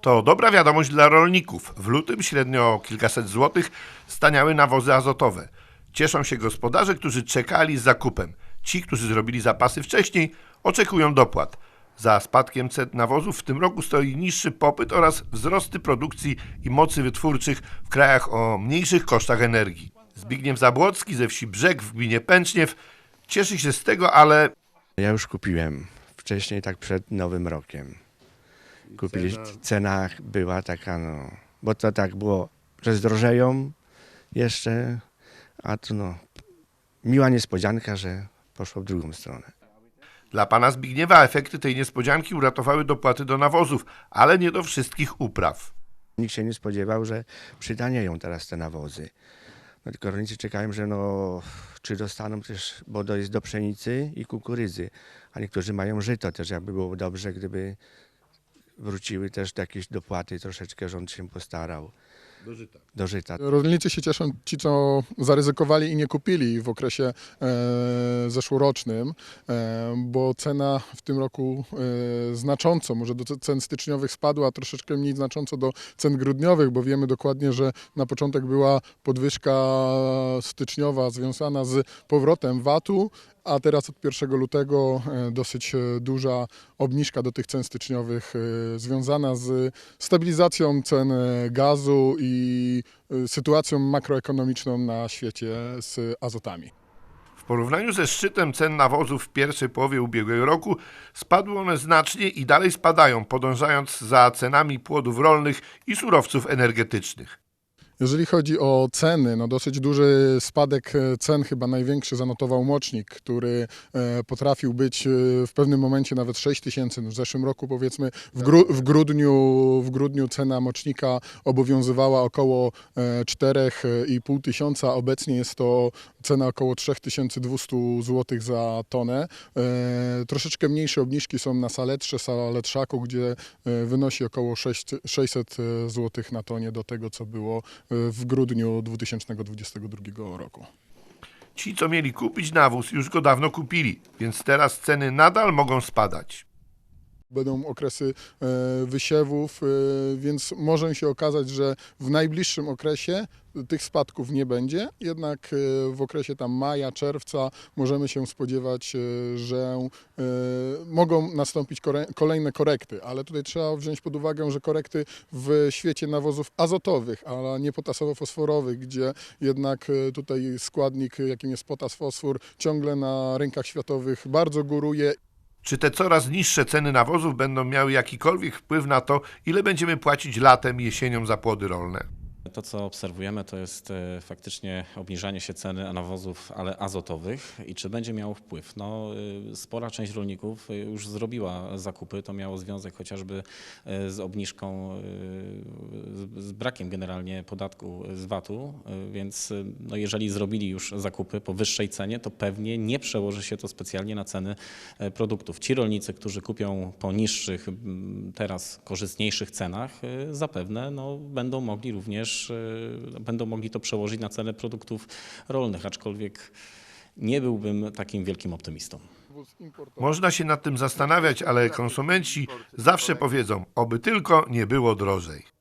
To dobra wiadomość dla rolników. W lutym średnio o kilkaset złotych staniały nawozy azotowe. Cieszą się gospodarze, którzy czekali z zakupem. Ci, którzy zrobili zapasy wcześniej, oczekują dopłat. Za spadkiem cen nawozów w tym roku stoi niższy popyt oraz wzrosty produkcji i mocy wytwórczych w krajach o mniejszych kosztach energii. Zbigniew Zabłocki ze wsi Brzeg w gminie Pęczniew cieszy się z tego, ale Ja już kupiłem wcześniej, tak przed Nowym Rokiem. Kupili, cena była taka, no, bo to tak było, że zdrożeją jeszcze, a to no, miła niespodzianka, że poszło w drugą stronę. Dla pana Zbigniewa efekty tej niespodzianki uratowały dopłaty do nawozów, ale nie do wszystkich upraw. Nikt się nie spodziewał, że przytanieją teraz te nawozy. No tylko rolnicy czekają, że no, czy dostaną też, bo to jest do pszenicy i kukurydzy, a niektórzy mają żyto też, jakby było dobrze, gdyby wróciły też jakieś dopłaty, troszeczkę rząd się postarał. Do żyta. Rolnicy się cieszą ci, co zaryzykowali i nie kupili w okresie e, zeszłorocznym, e, bo cena w tym roku e, znacząco, może do cen styczniowych spadła, troszeczkę mniej znacząco do cen grudniowych, bo wiemy dokładnie, że na początek była podwyżka styczniowa związana z powrotem VAT-u, a teraz od 1 lutego e, dosyć e, duża obniżka do tych cen styczniowych e, związana z stabilizacją cen gazu i sytuacją makroekonomiczną na świecie z azotami. W porównaniu ze szczytem cen nawozów w pierwszej połowie ubiegłego roku spadły one znacznie i dalej spadają, podążając za cenami płodów rolnych i surowców energetycznych. Jeżeli chodzi o ceny, no dosyć duży spadek e, cen, chyba największy zanotował mocznik, który e, potrafił być e, w pewnym momencie nawet 6 tysięcy. No w zeszłym roku powiedzmy w, gru, w, grudniu, w grudniu cena mocznika obowiązywała około e, 4,5 tysiąca, obecnie jest to cena około 3200 zł za tonę. E, troszeczkę mniejsze obniżki są na saletrze, saletrzaku, gdzie e, wynosi około 6, 600 zł na tonie do tego, co było e, w grudniu 2022 roku. Ci, co mieli kupić nawóz, już go dawno kupili, więc teraz ceny nadal mogą spadać. Będą okresy e, wysiewów, e, więc może się okazać, że w najbliższym okresie tych spadków nie będzie, jednak e, w okresie tam maja, czerwca możemy się spodziewać, że mogą nastąpić kolejne korekty, ale tutaj trzeba wziąć pod uwagę, że korekty w świecie nawozów azotowych, a nie potasowo-fosforowych, gdzie jednak tutaj składnik, jakim jest potas, fosfor, ciągle na rynkach światowych bardzo góruje Czy te coraz niższe ceny nawozów będą miały jakikolwiek wpływ na to, ile będziemy płacić latem i jesienią za płody rolne? To, co obserwujemy, to jest e, faktycznie obniżanie się ceny nawozów, ale azotowych. I czy będzie miało wpływ? No, e, spora część rolników e, już zrobiła zakupy. To miało związek chociażby z obniżką, z- brakiem generalnie podatku z VAT-u. Więc no, jeżeli zrobili już zakupy po wyższej cenie, to pewnie nie przełoży się to specjalnie na ceny produktów. Ci rolnicy, którzy kupią po niższych, teraz korzystniejszych cenach, zapewne no, będą mogli również e, będą mogli to przełożyć na cenę produktów rolnych, aczkolwiek nie byłbym takim wielkim optymistą. Można się nad tym zastanawiać, ale konsumenci zawsze powiedzą, oby tylko nie było drożej.